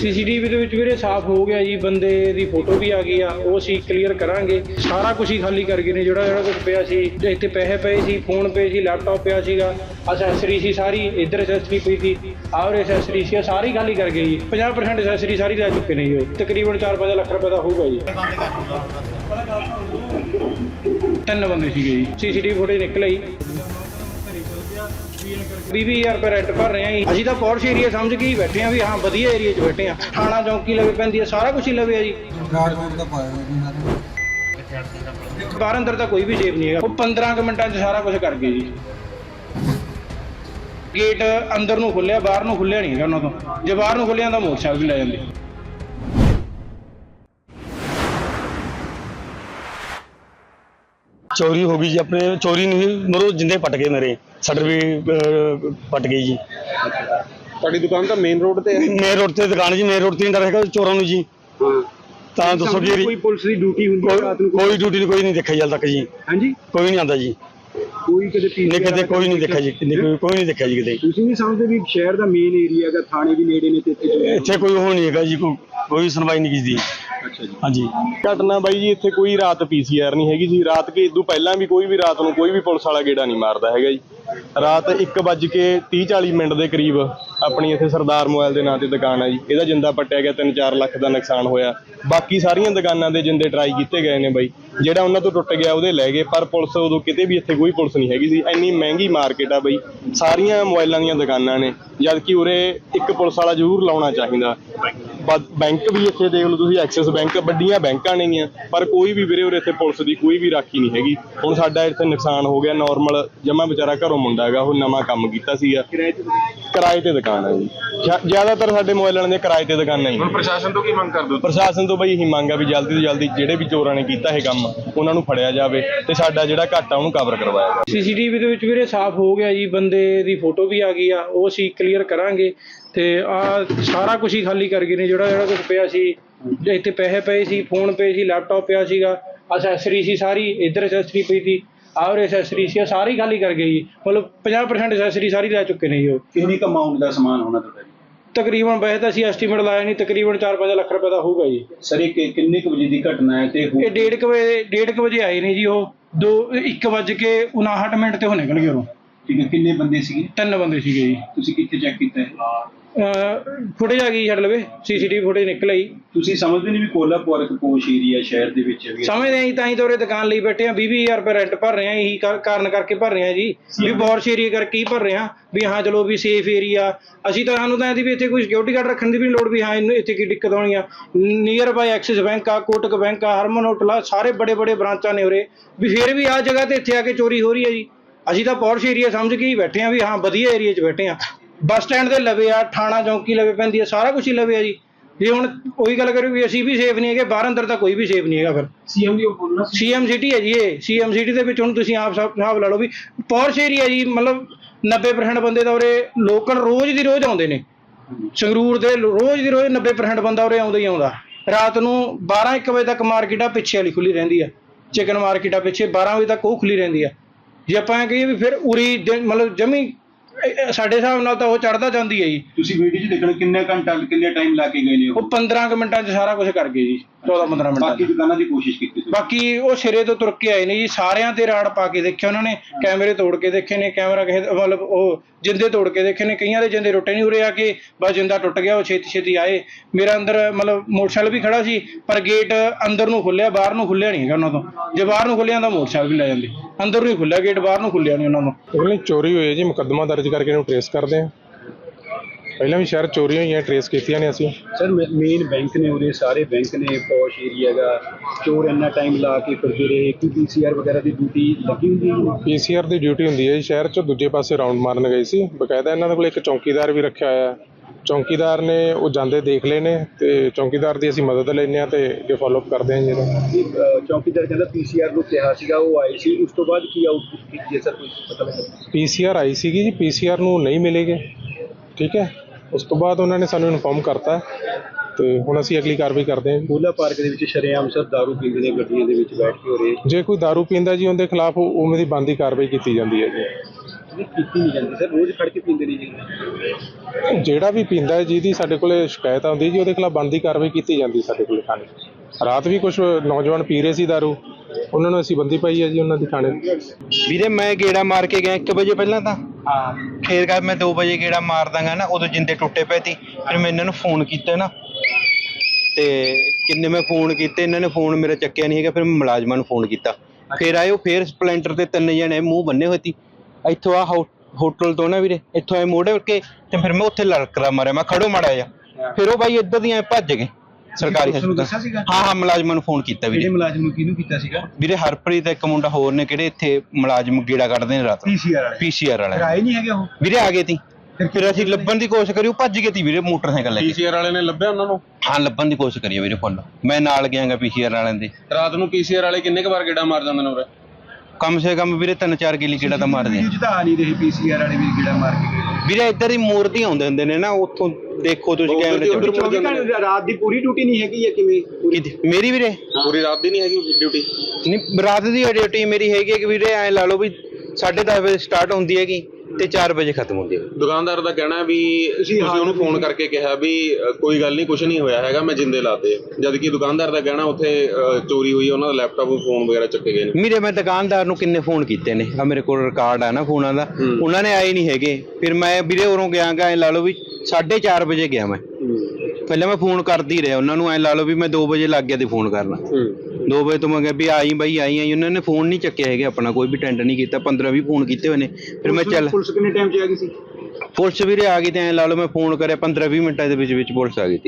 CCTV ਦੇ ਵਿੱਚ ਵੀਰੇ ਸਾਫ਼ ਹੋ ਗਿਆ ਜੀ, ਬੰਦੇ ਦੀ ਫੋਟੋ ਵੀ ਆ ਗਈ ਆ, ਉਹ ਅਸੀਂ ਕਲੀਅਰ ਕਰਾਂਗੇ। ਸਾਰਾ ਕੁਝ ਹੀ ਖਾਲੀ ਕਰ ਗਏ ਨੇ, ਜਿਹੜਾ ਜਿਹੜਾ ਕੁਝ ਪਿਆ ਸੀ ਇੱਥੇ ਪੈਸੇ ਪਏ ਸੀ ਫੋਨ ਪਏ ਸੀ ਲੈਪਟਾਪ ਪਿਆ ਸੀਗਾ ਅਸੈਸਰੀ ਸੀ ਸਾਰੀ, ਇੱਧਰ ਅਸੈਸਰੀ ਪਈ ਸੀ, ਆਹ ਅਸੈਸਰੀ ਸੀ ਉਹ ਸਾਰੀ ਖਾਲੀ ਕਰ ਗਏ ਜੀ। 50% ਅਸੈਸਰੀ ਸਾਰੀ ਲੈ ਚੁੱਕੇ ਨੇ ਜੀ ਉਹ। ਤਕਰੀਬਨ 4-5 ਲੱਖ ਰੁਪਏ ਦਾ ਹੋਊਗਾ ਜੀ। ਤਿੰਨ ਬੰਦੇ ਸੀਗੇ ਜੀ, ਸੀਸੀਟੀਵੀ ਫੁਟੇਜ ਨਿਕਲ ਆਈ। 20000 ਰੁਪਏ ਰੈਂਟ ਭਰ ਰਹੇ ਆ ਜੀ। ਅਸੀਂ ਤਾਂ ਪੌਰਸ਼ ਏਰੀਆ ਸਮਝ ਕੇ ਹੀ ਬੈਠੇ ਆ ਵੀ ਹਾਂ ਵਧੀਆ ਏਰੀਆ 'ਚ ਬੈਠੇ ਆ ਥਾਣਾ ਚੌਂਕੀ ਲਵੇ ਪੈਂਦੀ ਹੈ ਸਾਰਾ ਕੁਝ ਹੀ ਲਵੇ ਆ ਜੀ। ਗਾਰਡ ਦਾ ਪਾਇਆ ਜੀ ਬਾਹਰ ਅੰਦਰ ਤਾਂ ਕੋਈ ਵੀ ਸੇਫ ਨਹੀਂ ਹੈਗਾ। ਉਹ 15 ਕੁ ਮਿੰਟਾਂ 'ਚ ਸਾਰਾ ਕੁਝ ਕਰ ਗਏ ਜੀ। ਗੇਟ ਅੰਦਰ ਨੂੰ ਖੁੱਲਿਆ ਬਾਹਰ ਨੂੰ ਖੁੱਲਿਆ ਨਹੀਂ ਹੈਗਾ ਉਹਨਾਂ ਤੋਂ। ਜੇ ਬਾਹਰ ਨੂੰ ਖੁੱਲਿਆ ਤਾਂ ਮੋਟਰਸਾਈਕਲ ਵੀ ਲੈ ਜਾਂਦੇ। ਚੋਰੀ ਹੋ ਗਈ ਜੀ ਆਪਣੇ ਚੋਰੀ ਨਹੀਂ ਮਰੋ ਜਿੰਦੇ ਪਟ ਗਏ ਮੇਰੇ ਸ਼ਟਰ ਵੀ ਅਹ, ਪਟ ਗਈ ਜੀ। ਤੁਹਾਡੀ ਦੁਕਾਨ ਤਾਂ ਮੇਨ ਰੋਡ ਤੇ ਹੈ। ਮੇਨ ਰੋਡ ਤੇ ਦੁਕਾਨ ਜੀ ਮੇਨ ਰੋਡ ਤੇ ਨਹੀਂ ਡਰ ਹੈਗਾ ਚੋਰਾਂ ਨੂੰ ਜੀ। ਹਾਂ। ਤਾਂ ਦੱਸੋ ਜੀ ਕੋਈ ਪੁਲਿਸ ਦੀ ਡਿਊਟੀ ਹੁੰਦੀ ਹੈ ਰਾਤ ਕੋਈ? ਨੂੰ ਕੋਈ ਡਿਊਟੀ ਕੋਈ ਨਹੀਂ ਦੇਖਿਆ ਜੀ ਹਾਲ ਤੱਕ ਜੀ। ਹਾਂਜੀ? ਕੋਈ ਨਹੀਂ ਆਂਦਾ ਜੀ। ਕੋਈ ਕਦੇ ਪੀ ਨਹੀਂ ਕਿਤੇ ਕੋਈ ਨਹੀਂ ਦੇਖਿਆ ਜੀ ਕੋਈ ਕੋਈ ਨਹੀਂ ਦੇਖਿਆ ਜੀ ਕਿਤੇ। ਤੁਸੀਂ ਨਹੀਂ ਸਮਝਦੇ ਵੀ ਸ਼ਹਿਰ ਦਾ ਮੇਨ ਏਰੀਆ ਹੈਗਾ ਥਾਣੇ ਵੀ ਨੇੜੇ ਨੇ ਤੇ ਇੱਥੇ ਚੋਰੀ ਇੱਥੇ ਕੋਈ ਉਹ ਨਹੀਂ ਹੈਗਾ ਜੀ ਕੋਈ ਕੋਈ ਸੁਣਵਾਈ ਨਹੀਂ ਕੀਤੀ। ਹਾਂਜੀ। ਘਟਨਾ ਬਾਈ ਜੀ, ਇੱਥੇ ਕੋਈ ਰਾਤ ਪੀਸੀਆਰ ਨਹੀਂ ਹੈਗੀ ਸੀ ਰਾਤ ਕੇ ਇਦੋਂ ਪਹਿਲਾਂ ਵੀ ਕੋਈ ਵੀ ਰਾਤ ਨੂੰ ਕੋਈ ਵੀ ਪੁਲਿਸ ਵਾਲਾ ਗੇੜਾ ਨਹੀਂ ਮਾਰਦਾ ਹੈਗਾ ਜੀ। ਰਾਤ 1:30-40 ਮਿੰਟ ਦੇ ਕਰੀਬ ਆਪਣੀ ਇੱਥੇ ਸਰਦਾਰ ਮੋਬਾਈਲ ਦੇ ਨਾਂ ਤੇ ਦੁਕਾਨ ਹੈ ਜੀ। ਇਹਦਾ ਜਿੰਦਾ ਪੱਟਿਆ ਗਿਆ 3-4 ਲੱਖ ਦਾ ਨੁਕਸਾਨ ਹੋਇਆ। ਬਾਕੀ ਸਾਰੀਆਂ ਦੁਕਾਨਾਂ ਦੇ ਜਿੰਦੇ ਟਰਾਈ ਕੀਤੇ ਗਏ ਨੇ ਬਾਈ। ਜਿਹੜਾ ਉਹਨਾਂ ਤੋਂ ਟੁੱਟ ਗਿਆ, ਉਹਦੇ ਲੈ ਗਏ। ਪਰ ਪੁਲਿਸ ਉਦੋਂ ਕਿਤੇ ਵੀ ਇੱਥੇ ਕੋਈ ਪੁਲਿਸ ਨਹੀਂ ਹੈਗੀ ਸੀ। ਇੰਨੀ ਮਹਿੰਗੀ ਮਾਰਕੀਟ ਆ ਬਾਈ। ਸਾਰੀਆਂ ਮੋਬਾਈਲਾਂ ਦੀਆਂ ਦੁਕਾਨਾਂ ਨੇ। ਜਦਕਿ ਉਰੇ ਇੱਕ ਪੁਲਿਸ ਵਾਲਾ ਜ਼ਰੂਰ ਲਾਉਣਾ ਚਾਹੀਦਾ। ਬੈਂਕ ਵੀ ਇੱਥੇ ਦੇਖ ਲਓ ਤੁਸੀਂ, ਐਕਸਿਸ ਬੈਂਕ, ਵੱਡੀਆਂ ਬੈਂਕਾਂ ਨੇਗੀਆਂ ਪਰ ਕੋਈ ਵੀ ਵੀਰੇ ਉਰੇ ਇੱਥੇ ਪੁਲਿਸ ਦੀ ਕੋਈ ਵੀ ਰਾਖੀ ਨਹੀਂ ਹੈਗੀ। ਹੁਣ ਸਾਡਾ ਇੱਥੇ ਨੁਕਸਾਨ ਹੋ ਗਿਆ ਨਾਰਮਲ ਜਮਾ ਵਿਚਾਰਾ ਘਰੋਂ ਮੁੰਡਾ ਹੈਗਾ, ਉਹ ਨਵਾਂ ਕੰਮ ਕੀਤਾ ਸੀਗਾ। ਕਿਰਾਏ ਤੇ ਦੁਕਾਨ ਹੈ ਜੀ। ਜ਼ਿਆ- ਜ਼ਿਆਦਾਤਰ ਸਾਡੇ ਮੋਬਾਈਲਾਂ ਦੀਆਂ ਕਿਰਾਏ ਤੇ ਦੁਕਾਨਾਂ ਹੀ। ਨੇ। ਪ੍ਰਸ਼ਾਸਨ ਤੋਂ ਕੀ ਮੰਗ ਕਰਦੇ ਹੋ ਪ੍ਰਸ਼ਾਸਨ ਤੋਂ ਬਈ ਇਹੀ ਮੰਗ ਆ ਵੀ ਜਲਦੀ ਤੋਂ ਜਲਦੀ ਜਿਹੜੇ ਵੀ ਚੋਰਾਂ ਨੇ ਕੀਤਾ ਇਹ ਕੰਮ ਉਹਨਾਂ ਨੂੰ ਫੜਿਆ ਜਾਵੇ ਤੇ ਸਾਡਾ ਜਿਹੜਾ ਘਾਟਾ ਉਹਨੂੰ ਕਵਰ ਕਰਵਾਇਆ ਜਾਵੇ। ਸੀਸੀਟੀਵੀ ਦੇ ਵਿੱਚ ਵੀਰੇ ਸਾਫ਼ ਹੋ ਗਿਆ ਜੀ ਬੰਦੇ ਦੀ ਫੋਟੋ ਵੀ ਆ ਗਈ ਆ ਉਹ ਅਸੀਂ ਕਲੀਅਰ ਕਰਾਂਗੇ ਤੇ ਆ ਸਾਰਾ ਕੁਝ ਹੀ ਖਾਲੀ ਕਰ ਗਏ ਨੇ ਜਿਹੜਾ ਜਿਹੜਾ ਕੁਝ ਪਿਆ ਸੀ ਇੱਥੇ ਪੈਸੇ ਪਏ ਸੀ ਫੋਨ ਪਏ ਸੀ ਲੈਪਟਾਪ ਪਿਆ ਸੀਗਾ ਅਸੈਸਰੀ ਸੀ ਸਾਰੀ ਇੱਧਰ ਅਸੈਸਰੀ ਪਈ ਸੀ। ਅਸੈਸਰੀ ਸੀ ਆਹ ਸਾਰੀ ਖਾਲੀ ਕਰ ਗਈ ਜੀ। ਮਤਲਬ 50% ਅਸੈਸਰੀ ਸਾਰੀ ਲੈ ਚੁੱਕੇ ਨੇ ਜੀ ਉਹ। ਕਿੰਨੀ ਕੁ ਅਮਾਉਂਟ ਦਾ ਸਮਾਨ ਹੋਣਾ ਤੁਹਾਡਾ ਜੀ? ਤਕਰੀਬਨ ਵੈਸੇ ਤਾਂ ਅਸੀਂ ਐਸਟੀਮੇਟ ਲਾਇਆ ਨਹੀਂ ਤਕਰੀਬਨ 4-5 ਲੱਖ ਰੁਪਏ ਦਾ ਹੋਊਗਾ ਜੀ। ਸਰ ਇਹ ਕਿ- ਕਿੰਨੇ ਕੁ ਵਜੇ ਦੀ ਘਟਨਾ ਹੈ ਤੇ ਇਹ 1:30 ਵਜੇ 1:30 ਵਜੇ ਆਏ ਨੇ ਜੀ ਉਹ। 2 1 ਵਜੇ ਕੇ 59 ਮਿੰਟ ਤੇ ਉਹ ਨਿਕਲ ਗਏ ਉਰੋਂ। ਠੀਕ ਹੈ ਕਿੰਨੇ ਬੰਦੇ ਸੀਗੇ? ਤਿੰਨ ਬੰਦੇ ਸੀਗੇ ਜੀ। ਤੁਸੀਂ ਕਿੱਥੇ ਚੈੱਕ ਕੀਤਾ ਹੈ ਫੁਟੇਜ ਆ ਗਈ ਛੱਡ ਲਵੇ ਸੀਸੀਟੀਵੀ ਫੁਟੇਜ ਨਿਕਲ ਆਈ। ਤੁਸੀਂ ਸਮਝਦੇ ਨਹੀਂ ਵੀ ਕੋਲਾਪੁਰ ਇੱਕ ਪੋਸ਼ ਏਰੀਆ ਸ਼ਹਿਰ ਦੇ ਵਿੱਚ ਵੀ ਸਮਝਦੇ ਆਂ ਤਾਂ ਹੀ ਤਾਂ ਉਰੇ ਦੁਕਾਨ ਲਈ ਬੈਠੇ ਆ 20000 ਰੁਪਏ ਰੈਂਟ ਭਰ ਰਹੇ ਆ ਇਹੀ ਕਾਰਨ ਕਰਕੇ ਭਰ ਰਹੇ ਆ ਜੀ। ਵੀ ਬੌਰਸ਼ ਏਰੀਆ ਕਰਕੇ ਹੀ ਭਰ ਰਹੇ ਆ ਵੀ ਹਾਂ ਚਲੋ ਵੀ ਸੇਫ ਏਰੀਆ ਅਸੀਂ ਤਾਂ ਸਾਨੂੰ ਤਾਂ ਇਹਦੀ ਵੀ ਇੱਥੇ ਕੋਈ ਸਿਕਿਉਰਿਟੀ ਗਾਰਡ ਰੱਖਣ ਦੀ ਵੀ ਲੋੜ ਵੀ ਹਾਂ ਇਹਨੂੰ ਇੱਥੇ ਕੀ ਦਿੱਕਤ ਆਉਣੀ ਆ। ਨੀਅਰ ਬਾਈ ਐਕਸਿਸ ਬੈਂਕ ਆ ਕੋਟਕ ਬੈਂਕ ਆ ਹਰਮਨ ਹੋਟਲ ਆ ਸਾਰੇ ਬੜੇ ਬੜੇ ਬ੍ਰਾਂਚਾਂ ਨੇ ਉਰੇ। ਵੀ ਫਿਰ ਵੀ ਆ ਜਗ੍ਹਾ ਤੇ ਇੱਥੇ ਆ ਕੇ ਚੋਰੀ ਹੋ ਰਹੀ ਹੈ ਜੀ। ਅਸੀਂ ਤਾਂ ਪੌਰਸ਼ ਏਰੀਆ ਸਮਝ ਕੇ ਹੀ ਬੈਠੇ ਆ ਵੀ ਹਾਂ ਵਧੀਆ ਏਰੀਆ 'ਚ ਬੈਠੇ ਆ ਬੱਸ ਸਟੈਂਡ ਦੇ ਲਵੇ ਆ ਥਾਣਾ ਚੌਂਕੀ ਲਵੇ ਪੈਂਦੀ ਆ ਸਾਰਾ ਕੁਝ ਹੀ ਲਵੇ ਆ ਜੀ। ਜੇ ਹੁਣ ਉਹੀ ਗੱਲ ਕਰੀਏ ਵੀ ਅਸੀਂ ਵੀ ਸੇਫ ਨਹੀਂ ਹੈਗੇ ਬਾਹਰ ਅੰਦਰ ਤਾਂ ਕੋਈ ਵੀ ਸੇਫ ਨਹੀਂ ਹੈਗਾ ਫਿਰ। ਸੀਐਮ ਦੀ ਬੋਲਣਾ ਸੀਐਮ ਸਿਟੀ ਹੈ ਜੀ ਇਹ। ਸੀਐਮ ਸਿਟੀ ਦੇ ਵਿੱਚ ਹੁਣ ਤੁਸੀਂ ਆਪ ਸਭ ਹਿਸਾਬ ਲਾ ਲਓ ਵੀ ਪੌਰਸ਼ ਏਰੀਆ ਜੀ ਮਤਲਬ 90% ਬੰਦੇ ਤਾਂ ਉਰੇ ਲੋਕਲ ਰੋਜ਼ ਦੀ ਰੋਜ਼ ਆਉਂਦੇ ਨੇ। ਸੰਗਰੂਰ ਦੇ ਰੋਜ਼ ਦੀ ਰੋਜ਼ 90% ਬੰਦਾ ਉਰੇ ਆਉਂਦਾ ਹੀ ਆਉਂਦਾ। ਰਾਤ ਨੂੰ 12 1 ਵਜੇ ਤੱਕ ਮਾਰਕੀਟ ਪਿੱਛੇ ਵਾਲੀ ਖੁੱਲੀ ਰਹਿੰਦੀ ਆ। ਚਿਕਨ ਮਾਰਕੀਟ ਪਿੱਛੇ 12 ਵਜੇ ਤੱਕ ਉਹ ਖੁੱਲੀ ਰਹਿੰਦੀ ਆ। ਜੇ ਆਪਾਂ ਕਹੀਏ ਵੀ ਫਿਰ ਉਰੀ ਮਤਲਬ ਜਮੀ ਇਹ- ਸਾਡੇ ਹਿਸਾਬ ਨਾਲ ਤਾਂ ਉਹ ਚੜਦਾ ਜਾਂਦੀ ਹੈ ਜੀ। ਤੁਸੀਂ ਵੀਡੀਓ 'ਚ ਦੇਖਣਾ ਕਿੰਨੇ ਘੰਟਾ ਕਿੰਨੇ ਟਾਈਮ ਲਾ ਕੇ ਗਏ ਨੇ ਉਹ? ਉਹ 15 ਕੁ ਮਿੰਟਾਂ 'ਚ ਸਾਰਾ ਕੁਝ ਕਰ ਗਏ ਜੀ 14 15 ਮਿੰਟਾਂ 'ਚ। ਬਾਕੀ ਦੁਕਾਨਾਂ ਦੀ ਕੋਸ਼ਿਸ਼ ਕੀਤੀ ਤੁਸੀਂ? ਬਾਕੀ ਉਹ ਸਿਰੇ ਤੋਂ ਤੁਰ ਕੇ ਆਏ ਨੇ ਜੀ ਸਾਰਿਆਂ ਤੇ ਰਾੜ ਪਾ ਕੇ ਦੇਖਿਆ ਉਹਨਾਂ ਨੇ ਕੈਮਰੇ ਤੋੜ ਕੇ ਦੇਖੇ ਨੇ ਕੈਮਰਾ ਕਿਸੇ ਦਾ- ਮਤਲਬ ਉਹ ਜਿੰਦੇ ਤੋੜ ਕੇ ਦੇਖੇ ਨੇ ਕਈਆਂ ਦੇ ਜਿੰਦੇ ਟੁੱਟੇ ਨਹੀਂ ਉਰੇ ਆ ਕੇ ਬਸ ਜਿੰਦਾ ਟੁੱਟ ਗਿਆ ਉਹ ਛੇਤੀ ਛੇਤੀ ਆਏ। ਮੇਰਾ ਅੰਦਰ ਮਤਲਬ ਮੋਟਰਸਾਈਕਲ ਵੀ ਖੜਾ ਸੀ ਪਰ ਗੇਟ ਅੰਦਰ ਨੂੰ ਖੁੱਲਿਆ ਬਾਹਰ ਨੂੰ ਖੁੱਲਿਆ ਨਹੀਂ ਹੈਗਾ ਉਹਨਾਂ ਤੋਂ। ਜੇ ਬਾਹਰ ਨੂੰ ਖੁੱਲਿਆ ਤਾਂ ਮੋਟਰਸਾਈਕਲ ਵੀ ਲੈ ਜਾਂਦੇ। ਅੰਦਰ ਨੂੰ ਹੀ ਖੁੱਲਿਆ ਗੇਟ ਬਾਹਰ ਨੂੰ ਖੁੱਲਿਆ ਨਹੀਂ ਉਹਨਾਂ ਤੋਂ ਉਹਨੇ ਚੋਰੀ ਹੋਈ ਹੈ ਜੀ ਮੁਕੱਦਮਾ ਦਰਜ ਕਰਕੇ ਇਹਨੂੰ ਟਰੇਸ ਕਰਦੇ ਆ ਪਹਿਲਾਂ ਵੀ ਸ਼ਹਿਰ ਚੋਰੀਆਂ ਹੋਈਆਂ ਟਰੇਸ ਕੀਤੀਆਂ ਨੇ ਅਸੀਂ। ਸਰ ਮੇਨ ਬੈਂਕ ਨੇ ਉਰੇ ਸਾਰੇ ਬੈਂਕ ਨੇ ਪੌਸ਼ ਏਰੀਆ ਦਾ ਚੋਰ ਇੰਨਾ ਟਾਈਮ ਲਾ ਕੇ ਫਿਰਦੇ ਰਹੇ ਕਿ ਪੀਸੀਆਰ ਵਗੈਰਾ ਦੀ ਡਿਊਟੀ ਲੱਗੀ ਹੁੰਦੀ ਹੈ? ਪੀਸੀਆਰ ਦੀ ਡਿਊਟੀ ਹੁੰਦੀ ਹੈ ਜੀ ਸ਼ਹਿਰ 'ਚ ਦੂਜੇ ਪਾਸੇ ਰਾਉਂਡ ਮਾਰਨ ਗਏ ਸੀ। ਬਕਾਇਦਾ ਇਹਨਾਂ ਦੇ ਕੋਲ ਇੱਕ ਚੌਕੀਦਾਰ ਵੀ ਰੱਖਿਆ ਹੋਇਆ ਹੈ। ਚੌਕੀਦਾਰ ਨੇ ਉਹ ਜਾਂਦੇ ਦੇਖ ਲਏ ਨੇ ਤੇ ਚੌਕੀਦਾਰ ਦੀ ਅਸੀਂ ਮਦਦ ਲੈਂਦੇ ਆ ਤੇ ਅੱਗੇ ਫਾਲੋ ਅਪ ਕਰਦੇ ਹਾਂ ਜੀ ਇਹਦਾ। ਕਿ, ਅਹ, ਚੌਕੀਦਾਰ ਕਹਿੰਦਾ ਪੀਸੀਆਰ ਨੂੰ ਕਿਹਾ ਸੀਗਾ ਉਹ ਆਏ ਸੀ ਉਸ ਤੋਂ ਬਾਅਦ ਕੀ ਆਊਟਪੁੱਟ ਕੀਤੀ ਹੈ ਸਰ ਕੁਝ ਪਤਾ ਲੱਗਾ? ਪੀਸੀਆਰ ਆਈ ਸੀਗੀ ਜੀ ਪੀਸੀਆਰ ਨੂੰ ਨਹੀਂ ਮਿਲੇਗੇ ਠੀਕ ਹੈ? ਉਸ ਤੋਂ ਬਾਅਦ ਉਹਨਾਂ ਨੇ ਸਾਨੂੰ ਇਨਫੋਰਮ ਕਰਤਾ ਤੇ ਹੁਣ ਅਸੀਂ ਅਗਲੀ ਕਾਰਵਾਈ ਕਰਦੇ ਹਾਂ। ਜੀ। ਕੋਲਾ ਪਾਰਕ ਦੇ ਵਿੱਚ ਸ਼ਰੇਆਮ ਸਰ ਦਾਰੂ ਪੀਂਦੇ ਨੇ ਗੱਡੀਆਂ ਦੇ ਵਿੱਚ ਬੈਠ ਕੇ ਉਰੇ ਜੇ ਕੋਈ दारू ਪੀਂਦਾ ਜੀ ਉਹਦੇ ਖਿਲਾਫ ਉਵੇਂ ਦੀ ਬੰਦੀ ਕਾਰਵਾਈ ਕੀਤੀ ਜਾਂਦੀ ਹੈ ਜੀ। ਵੀ ਕੀਤੀ ਨਹੀਂ ਜਾਂਦੀ ਸਰ ਰੋਜ਼ ਫੜ ਕੇ ਪੀਂਦੇ ਨੇ ਜੀ। ਜਿਹੜਾ ਵੀ ਪੀਂਦਾ ਹੈ ਜਿਹਦੀ ਸਾਡੇ ਕੋਲੇ ਸ਼ਿਕਾਇਤ ਆਉਂਦੀ ਜੀ ਉਹਦੇ ਖਿਲਾਫ ਬਣਦੀ ਕਾਰਵਾਈ ਕੀਤੀ ਜਾਂਦੀ ਸਾਡੇ ਕੋਲੇ ਥਾਣੇ। ਰਾਤ ਵੀ ਕੁਝ ਨੌਜਵਾਨ ਪੀ ਰਹੇ ਸੀ ਦਾਰੂ ਉਹਨਾਂ ਨੂੰ ਅਸੀਂ ਬੰਦੀ ਪਾਈ ਹੈ ਜੀ ਉਹਨਾਂ ਦੀ ਥਾਣੇ। ਵੀਰੇ ਮੈਂ ਗੇੜਾ ਮਾਰ ਕੇ ਗਿਆ 1 ਵਜੇ ਪਹਿਲਾਂ ਤਾਂ। ਹਾਂ। ਫੇਰ ਕਰ ਮੈਂ 2 ਵਜੇ ਗੇੜਾ ਮਾਰ ਦਾਂਗਾ ਨਾ ਉਦੋਂ ਜਿੰਦੇ ਟੁੱਟੇ ਪਏ ਤੀ ਫਿਰ ਮੈਂ ਇਹਨਾਂ ਨੂੰ ਫੋਨ ਕੀਤਾ ਨਾ। ਤੇ ਕਿੰਨੇ ਮੈਂ ਫੋਨ ਕੀਤੇ ਇਹਨਾਂ ਨੇ ਫੋਨ ਮੇਰਾ ਚੱਕਿਆ ਨਹੀਂ ਹੈਗਾ ਫਿਰ ਮੈਂ ਮੁਲਾਜ਼ਮਾਂ ਨੂੰ ਫੋਨ ਕੀਤਾ। ਫਿਰ ਆਏ ਉਹ ਫੇਰ ਸਪਲੈਂਡਰ ਤੇ ਤਿੰਨ ਜਣੇ ਮੂੰਹ ਬੰਨੇ ਹੋਏ ਤੀ ਇੱਥੋਂ ਆ ਹੋਟਲ ਤੋਂ ਨਾ ਵੀਰੇ ਇੱਥੋਂ ਆਏ ਮੋੜੇ ਕੇ ਤੇ ਫਿਰ ਮੈਂ ਉੱਥੇ ਲੜਕਦਾ ਮਾਰਿਆ ਮੈਂ ਖੜੋ ਮਾੜਾ ਜਾ ਫਿਰ ਉਹ ਬਾਈ ਇੱਧਰ ਦੀਆਂ ਭੱਜ ਗਏ ਸਰਕਾਰੀ ਪੁਲਿਸ ਨੂੰ ਹਸਪਤਾਲ। ਦੱਸਿਆ ਸੀਗਾ? ਹਾਂ ਹਾਂ ਮੁਲਾਜ਼ਮਾਂ ਨੂੰ ਫੋਨ ਕੀਤਾ ਜਿਹੜੇ ਵੀਰੇ ਮੁਲਾਜ਼ਮ ਨੂੰ ਕਿਹਨੂੰ ਕੀਤਾ ਸੀਗਾ? ਵੀਰੇ ਹਰਪ੍ਰੀਤ ਤੇ ਇੱਕ ਮੁੰਡਾ ਹੋਰ ਨੇ ਕਿਹੜੇ ਇੱਥੇ ਮੁਲਾਜ਼ਮ ਗੇੜਾ ਕੱਢਦੇ ਨੇ ਰਾਤ ਨੂੰ। ਪੀਸੀਆਰ ਵਾਲੇ। ਪੀਸੀਆਰ ਵਾਲੇ। ਫਿਰ ਆਏ ਨਹੀਂ ਹੈਗੇ ਉਹ? ਵੀਰੇ ਆ ਗਏ ਤੀ। ਫਿਰ ਅਸੀਂ ਲੱਭਣ ਦੀ ਕੋਸ਼ਿਸ਼ ਕਰੀ ਉਹ ਭੱਜ ਗਏ ਤੀ ਵੀਰੇ ਮੋਟਰਸਾਈਕਲ ਲੈ ਕੇ। ਪੀਸੀਆਰ ਵਾਲੇ ਨੇ ਲੱਭਿਆ ਉਹਨਾਂ ਨੂੰ? ਹਾਂ ਲੱਭਣ ਦੀ ਕੋਸ਼ਿਸ਼ ਕਰੀ ਵੀਰੇ ਫੁੱਲ। ਮੈਂ ਨਾਲ ਗਿਆਗਾ ਪੀਸੀਆਰ ਵਾਲਿਆਂ ਦੇ। ਰਾਤ ਨੂੰ ਪੀਸੀਆਰ ਵਾਲੇ ਕਿੰਨੇ ਕੁ ਵਾਰ ਗੇੜਾ ਮਾਰ ਜਾਂਦੇ ਨੇ ਉਰੇ? ਕਮ ਸੇ ਕਮ ਵੀਰੇ ਤਿੰਨ ਚਾਰ ਕਿਲੀ ਕਿਹੜਾ ਤਾਂ ਮਾਰਦੇ ਆ। ਵੀਡੀਓ 'ਚ ਤਾਂ ਆ ਨਹੀਂ ਰਹੇ ਪੀਸੀਆਰ ਵਾਲੇ ਵੀ ਗੇੜਾ ਮਾਰ ਕੇ ਗਏ। ਵੀਰੇ ਇੱਧਰ ਹੀ ਮੂਰਤੀ ਆਉਂਦੇ ਹੁੰਦੇ ਨੇ ਨਾ ਉੱਥੋਂ ਦੇਖੋ ਤੁਸੀਂ ਕੈਮਰੇ ਚ। ਮੁੜ 24 ਘੰਟੇ ਰਾਤ ਦੀ ਪੂਰੀ ਡਿਊਟੀ ਨਹੀਂ ਹੈਗੀ ਜਾਂ ਕਿਵੇਂ? ਕਿਹਦੀ? ਮੇਰੀ ਵੀਰੇ? ਪੂਰੀ ਰਾਤ ਦੀ ਨਹੀਂ ਹੈਗੀ ਡਿਊਟੀ? ਨਹੀਂ ਰਾਤ ਦੀ ਡਿਊਟੀ ਮੇਰੀ ਹੈਗੀ ਹੈ ਕਿ ਵੀਰੇ ਐ ਲਾ ਲਓ ਵੀ 10:30 ਵਜੇ ਸਟਾਰਟ ਹੁੰਦੀ ਹੈਗੀ। ਤੇ 4 ਵਜੇ ਖਤਮ ਹੁੰਦੀ ਹੈ। ਦੁਕਾਨਦਾਰ ਦਾ ਕਹਿਣਾ ਹੈ ਵੀ ਤੁਸੀਂ ਉਹਨੂੰ ਫੋਨ ਕਰਕੇ ਕਿਹਾ ਵੀ ਅ, ਕੋਈ ਗੱਲ ਨਹੀਂ ਕੁਝ ਨਹੀਂ ਹੋਇਆ ਹੈਗਾ ਮੈਂ ਜਿੰਦੇ ਲਾਤੇ। ਜਦ ਕਿ ਦੁਕਾਨਦਾਰ ਦਾ ਕਹਿਣਾ ਉੱਥੇ ਅ, ਚੋਰੀ ਹੋਈ ਉਹਨਾਂ ਦਾ ਲੈਪਟਾਪ ਫੋਨ ਵਗੈਰਾ ਚੱਕੇ ਗਏ ਨੇ। ਵੀਰੇ ਮੈਂ ਦੁਕਾਨਦਾਰ ਨੂੰ ਕਿੰਨੇ ਫੋਨ ਕੀਤੇ ਨੇ? ਆ ਮੇਰੇ ਕੋਲ ਰਿਕਾਰਡ ਆ ਨਾ ਫੋਨਾਂ ਦਾ। ਉਹਨਾਂ ਨੇ ਆਏ ਨਹੀਂ ਹੈਗੇ। ਫਿਰ ਮੈਂ ਵੀਰੇ ਉਰੋਂ ਗਿਆ ਗਾ ਐ ਲਾ ਲਓ ਵੀ 4:30 ਵਜੇ ਗਿਆ ਮੈਂ। ਪਹਿਲਾਂ ਮੈਂ ਫੋਨ ਕਰਦੀ ਰਿਹਾ ਉਹਨਾਂ ਨੂੰ ਐ ਲਾ ਲਓ ਵੀ ਮੈਂ 2 ਵਜੇ ਲੱਗ ਗਿਆ ਤੇ ਫੋਨ ਕਰਨਾ। 2 ਵਜੇ ਤੋਂ ਮੈਂ ਕਿਹਾ ਵੀ ਆਈ ਬਾਈ ਆਈ ਆਈ ਉਹਨਾਂ ਨੇ ਫੋਨ ਨਹੀਂ ਚੱਕਿਆ ਹੈਗਾ ਆਪਣਾ ਕੋਈ ਵੀ ਟੈਂਡ ਨਹੀਂ ਕੀਤਾ 15 20 ਫੋਨ ਕੀਤੇ ਹੋਏ ਨੇ। ਫਿਰ ਮੈਂ ਚੱਲ ਪੁਲਿਸ ਕਿੰਨੇ ਟਾਈਮ 'ਚ ਆ ਗਈ ਸੀ? ਪੁਲਿਸ ਵੀਰੇ ਆ ਗਈ ਤੇ ਐ ਲਾ ਲਓ ਮੈਂ ਫੋਨ ਕਰਿਆ 15 20 ਮਿੰਟਾਂ ਦੇ ਵਿੱਚ ਵਿੱਚ ਪੁਲਿਸ ਆ ਗਈ ਤੀ